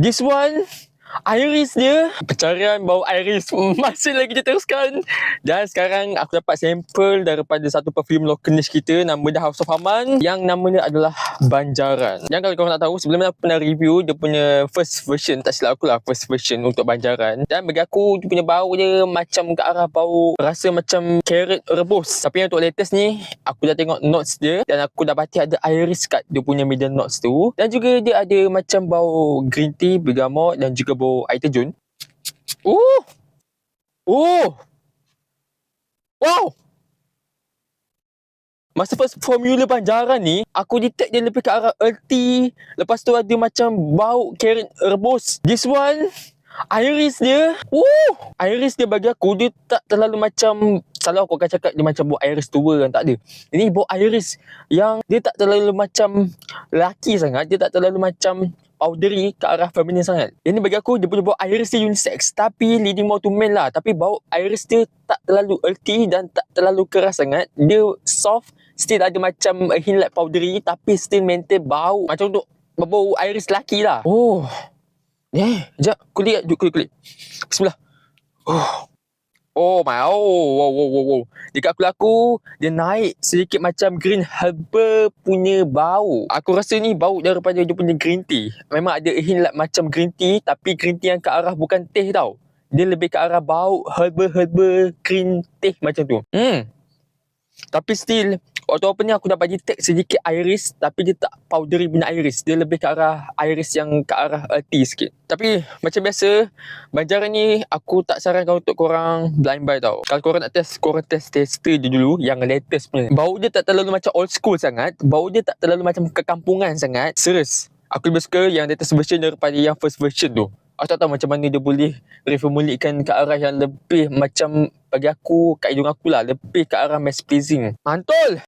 This one, iris dia. Pencarian bau iris masih lagi diteruskan. Dan sekarang aku dapat sampel daripada satu perfume local kita nama dia House of Haman yang nama dia adalah Banjaran. Dan kalau korang nak tahu sebelum ni aku pernah review dia punya first version tak silap aku lah first version untuk Banjaran. Dan bagi aku dia punya bau dia macam ke arah bau rasa macam carrot rebus. Tapi yang untuk latest ni aku dah tengok notes dia dan aku dapati ada iris kat dia punya middle notes tu. Dan juga dia ada macam bau green tea, bergamot dan juga bau air terjun. Oh! Oh! Wow! Masa first formula banjaran ni, aku detect dia lebih ke arah earthy. Lepas tu ada macam bau carrot rebus. This one, iris dia. Oh! Iris dia bagi aku, dia tak terlalu macam Salah aku akan cakap dia macam bau iris tua kan. Tak ada. Ini bau iris yang dia tak terlalu macam lelaki sangat. Dia tak terlalu macam powdery ke arah feminine sangat. Yang ni bagi aku dia punya bau iris dia unisex tapi leading more to men lah. Tapi bau iris dia tak terlalu earthy dan tak terlalu keras sangat. Dia soft, still ada macam hint like powdery tapi still maintain bau macam untuk bau iris lelaki lah. Oh. Eh, jap kulit jap kulit kulit. Bismillah. Oh. Oh my oh wow wow wow wow. Dekat kulit aku dia naik sedikit macam green herbal punya bau. Aku rasa ni bau daripada dia punya green tea. Memang ada hint like macam green tea tapi green tea yang ke arah bukan teh tau. Dia lebih ke arah bau herbal-herbal green tea macam tu. Hmm. Tapi still Waktu open ni aku dapat detect sedikit iris Tapi dia tak powdery punya iris. Dia lebih ke arah iris yang ke arah earthy sikit. Tapi macam biasa Banjaran ni aku tak sarankan untuk korang blind buy tau. Kalau korang nak test Korang test tester je dulu Yang latest punya. Bau dia tak terlalu macam old school sangat. Bau dia tak terlalu macam kekampungan sangat. Serius. Aku lebih suka yang latest version daripada yang first version tu. Aku tak tahu macam mana dia boleh reformulatekan ke arah yang lebih macam bagi aku, kat hidung aku lah, lebih ke arah mass pleasing. Mantul!